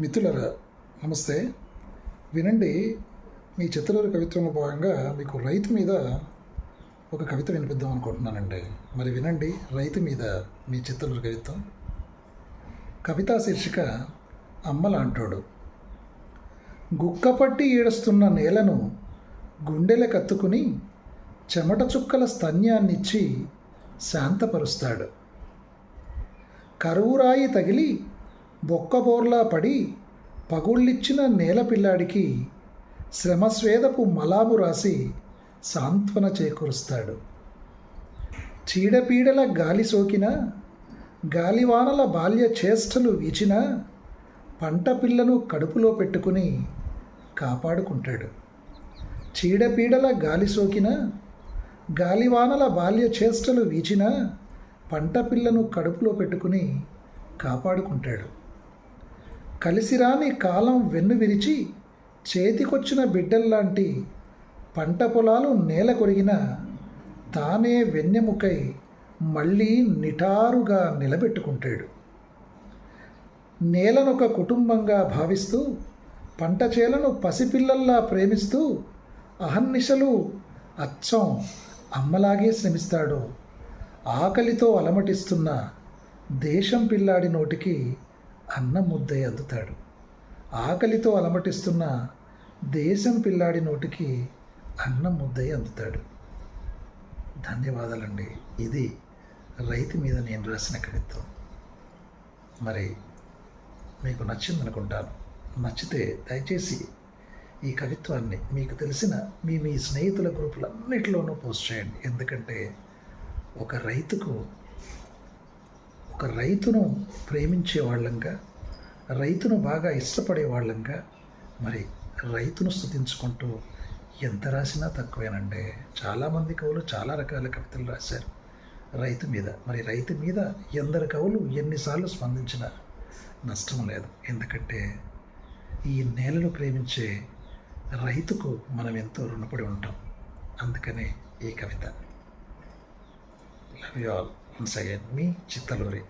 మిత్రులరా నమస్తే. వినండి మీ చిత్తలూరు కవిత్వంలో భాగంగా మీకు రైతు మీద ఒక కవిత వినిపిద్దాం అనుకుంటున్నానండి. మరి వినండి రైతు మీద మీ చిత్తలూరు కవిత్వం కవితా శీర్షిక అమ్మలాంటోడు. గుక్కపట్టి ఈడుస్తున్న నేలను గుండెల కత్తుకుని చెమట చుక్కల స్తన్యాన్నిచ్చి శాంతపరుస్తాడు. కరువురాయి తగిలి బొక్కబోర్లా పడి పగుళ్ళిచ్చిన నేల పిల్లాడికి శ్రమస్వేదపు మలాము రాసి సాంత్వన చేకూరుస్తాడు. చీడపీడల గాలి సోకిన గాలివానల బాల్య చేష్టలు వీచిన పంట పిల్లను కడుపులో పెట్టుకుని కాపాడుకుంటాడు. చీడపీడల గాలి సోకిన గాలివానల బాల్య చేష్టలు వీచిన పంట పిల్లను కడుపులో పెట్టుకుని కాపాడుకుంటాడు. కలిసిరాని కాలం వెన్ను విరిచి చేతికొచ్చిన బిడ్డల్లాంటి పంట పొలాలు నేల కొరిగిన తానే వెన్నెముకై మళ్ళీ నిటారుగా నిలబెట్టుకుంటాడు. నేలనొక కుటుంబంగా భావిస్తూ పంట చేలను పసిపిల్లల్లా ప్రేమిస్తూ అహర్నిశలు అచ్చం అమ్మలాగే శ్రమిస్తాడు. ఆకలితో అలమటిస్తున్న దేశం పిల్లాడి నోటికి అన్నం ముద్దే అందుతాడు. ఆకలితో అలమటిస్తున్న దేశం పిల్లాడి నోటికి అన్నం ముద్దై అందుతాడు. ధన్యవాదాలండి. ఇది రైతు మీద నేను రాసిన కవిత్వం. మరి మీకు నచ్చిందనుకుంటాను. నచ్చితే దయచేసి ఈ కవిత్వాన్ని మీకు తెలిసిన మీ మీ స్నేహితుల గ్రూపులన్నిటిలోనూ పోస్ట్ చేయండి. ఎందుకంటే ఒక రైతుకు ఒక రైతును ప్రేమించే వాళ్ళంగా రైతును బాగా ఇష్టపడే వాళ్ళంగా మరి రైతును స్థుతించుకుంటూ ఎంత రాసినా తక్కువేనండి. చాలామంది కవులు చాలా రకాల కవితలు రాశారు. రైతు మీద మరి రైతు మీద ఎందరు కవులు ఎన్నిసార్లు స్పందించినా నష్టం లేదు. ఎందుకంటే ఈ నేలను ప్రేమించే రైతుకు మనం ఎంతో రుణపడి ఉంటాం. అందుకనే ఈ కవిత. Love you all once again me Chittaluri.